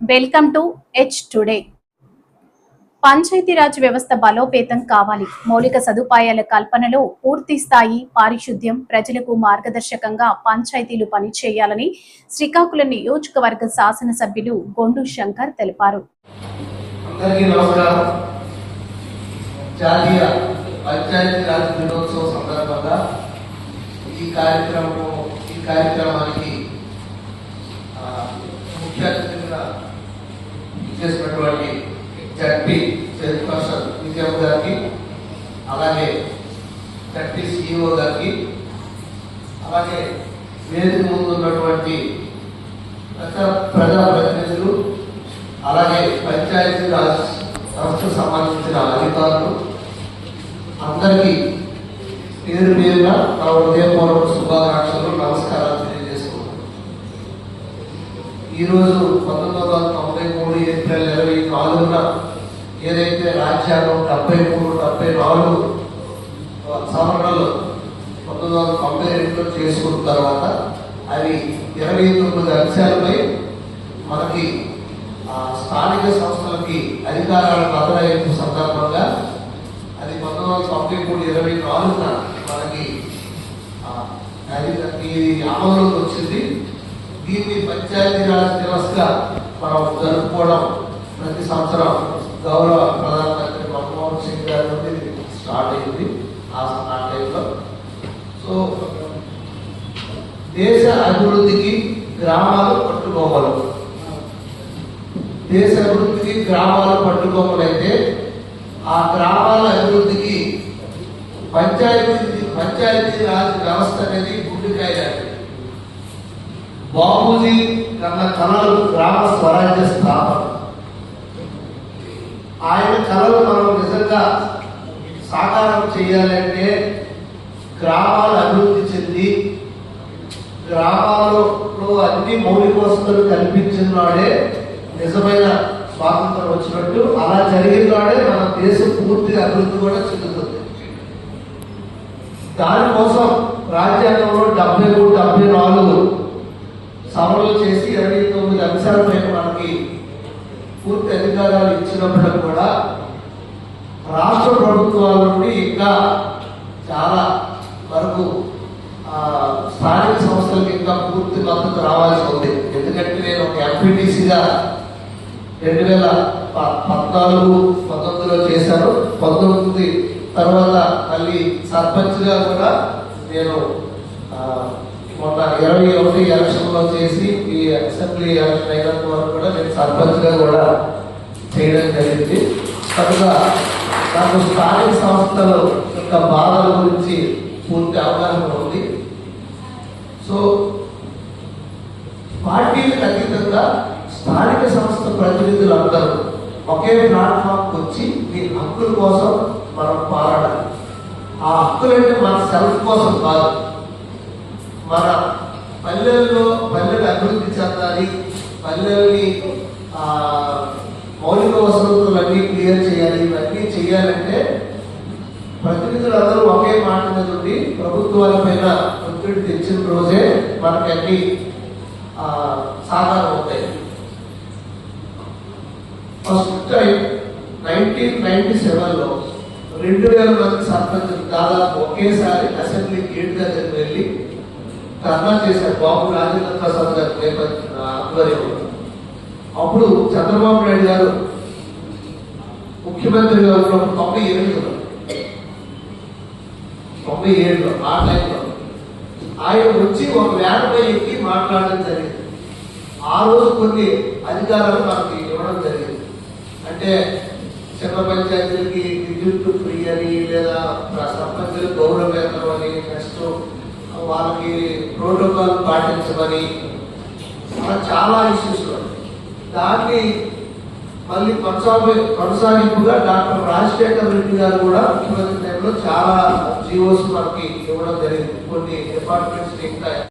Welcome to H today Panchayati Raj వ్యవస్థ బలోపేతం కావాలి. మౌలిక సదుపాయాల కల్పనలో పూర్తి స్థాయి పారిశుద్ధ్యం ప్రజలకు మార్గదర్శకంగా పంచాయతీలు పనిచేయాలని శ్రీకాకుళం నియోజకవర్గ శాసనసభ్యులు గొండు శంకర్ తెలిపారు. పంచాయతీ రాజ్ దినోత్సవం సందర్భంగా ఈ కార్యక్రమం ఈ కార్యక్రమానికి గారికి అలాగే జడ్పీ సిఇఓ గారికి అలాగే వేదిక ముందు ఉన్నటువంటి ప్రజా ప్రజాప్రతినిధులు అలాగే పంచాయతీ రాజ్ సంస్థకు సంబంధించిన అధికారులు అందరికీ పేరు పేరున నా హృదయపూర్వక శుభాకాంక్షలు నమస్కారాలు తెలియజేసుకున్నాను ఈరోజు పంతొమ్మిది వందల తొంభై మూడు ఏప్రిల్ ఇరవై నాలుగున ఏదైతే రాజ్యాంగం డెబ్బై మూడు డెబ్బై నాలుగు సవరణలు పంతొమ్మిది వందల తొంభై రెండులో చేసుకున్న తర్వాత అవి ఇరవై తొమ్మిది అంశాలపై మనకి స్థానిక సంస్థలకి అధికారాలు బదలాయింపు సందర్భంగా అది పంతొమ్మిది వందల తొంభై మూడు ఇరవై నాలుగున మనకి అది ఇది అమలులోకి వచ్చింది. దీన్ని పంచాయతీరాజ్ దివస్గా మనం జరుపుకోవడం ప్రతి సంవత్సరం గౌరవ ప్రధానమంత్రి మన్మోహన్ సింగ్ గారి నుండి స్టార్ట్ అయింది ఆ టైంలో సో దేశ అభివృద్ధికి గ్రామాలు పట్టుకోవాలి. దేశ అభివృద్ధికి గ్రామాలు పట్టుకోమలైతే ఆ గ్రామాల అభివృద్ధికి పంచాయతీ పంచాయతీ రాజ్ వ్యవస్థ అనేది గుండెకాయ లాంటిది. కన్న కళలు గ్రామ స్వరాజ్య స్థాపన. ఆయన కళలు మనం నిజంగా సాకారం చేయాలంటే గ్రామాలు అభివృద్ధి చెంది గ్రామాలలో అన్ని మౌలిక వసతులు కల్పించినాడే నిజమైన స్వాతంత్రం వచ్చినట్టు అలా జరిగినాడే మన దేశం పూర్తిగా అభివృద్ధి కూడా చెందుతుంది. దానికోసం రాజ్యాంగంలో డెబ్బై మూడు డెబ్బై నాలుగు సవరణలు చేసి ఇరవై తొమ్మిది అంశాలపై మనకి పూర్తి అధికారాలు ఇచ్చినప్పుడు కూడా రాష్ట్ర ప్రభుత్వాల నుండి ఇంకా చాలా వరకు స్థానిక సంస్థలకు ఇంకా పూర్తి మద్దతు రావాల్సి ఉంది. ఎందుకంటే నేను ఒక ఎంపీటీసీగా రెండు వేల ప- పద్నాలుగు పంతొమ్మిదిలో చేశాను. పంతొమ్మిది తర్వాత మళ్ళీ సర్పంచ్గా కూడా నేను మొన్న ఇరవై ఒకటి ఎలక్షన్లో చేసి ఈ అసెంబ్లీ ఎలక్షన్ అయినంత వరకు కూడా నేను సర్పంచ్గా కూడా చేయడం జరిగింది. కనుక నాకు స్థానిక సంస్థల యొక్క బాధల గురించి పూర్తి అవగాహన ఉంది. సో పార్టీలకు అతీతంగా స్థానిక సంస్థ ప్రతినిధులు అందరూ ఒకే ప్లాట్ఫామ్కి వచ్చి మీ హక్కుల కోసం మనం పోరాడాలి. ఆ హక్కులంటే మన సెల్ఫ్ కోసం కాదు. మన పల్లెల్లో పల్లెలు అభివృద్ధి చెందాలి పల్లెల్ని మౌలిక వసతులన్నీ క్లియర్ చేయాలి ఇవన్నీ చేయాలంటే ప్రతినిధులందరూ ఒకే మాట మీద ఉండి ప్రభుత్వాల పైన ఒత్తిడి తెచ్చిన రోజే మనకి అన్ని సాకారం అవుతాయి. ఫస్ట్ టైం నైన్టీన్ నైన్టీ సెవెన్లో రెండు వేల మంది సర్పంచులు దాదాపు ఒకేసారి అసెంబ్లీ గేట్ దగ్గరికి వెళ్ళి ధర్నా చేశారు బాబు రాజేంద్ర ప్రసాద్ గారు నేపథ్యంలో ఆధ్వర్యంలో అప్పుడు చంద్రబాబు నాయుడు గారు ముఖ్యమంత్రి గారు తొంభై ఏడులో తొంభై ఏడులో ఆ టైంలో ఆయన వచ్చి ఒక వ్యాన్పై ఎక్కి మాట్లాడడం జరిగింది. ఆ రోజు కొన్ని అధికారాలు మనకి ఇవ్వడం జరిగింది. అంటే చిన్న పంచాయతీలకి విద్యుత్ ఫ్రీ అని లేదా సర్పంచులు గౌరవ వేతనం అని వాళ్ళకి ప్రోటోకాల్ పాటించమని. చాలా ఇష్యూస్ ఉన్నాయి. దాన్ని మళ్ళీ కొనసాగి కొనసాగింపుగా డాక్టర్ రాజశేఖర్ రెడ్డి గారు కూడా ముఖ్యమంత్రి టైంలో చాలా జీవోస్ మనకి ఇవ్వడం జరిగింది. కొన్ని డిపార్ట్మెంట్స్ ఇంకా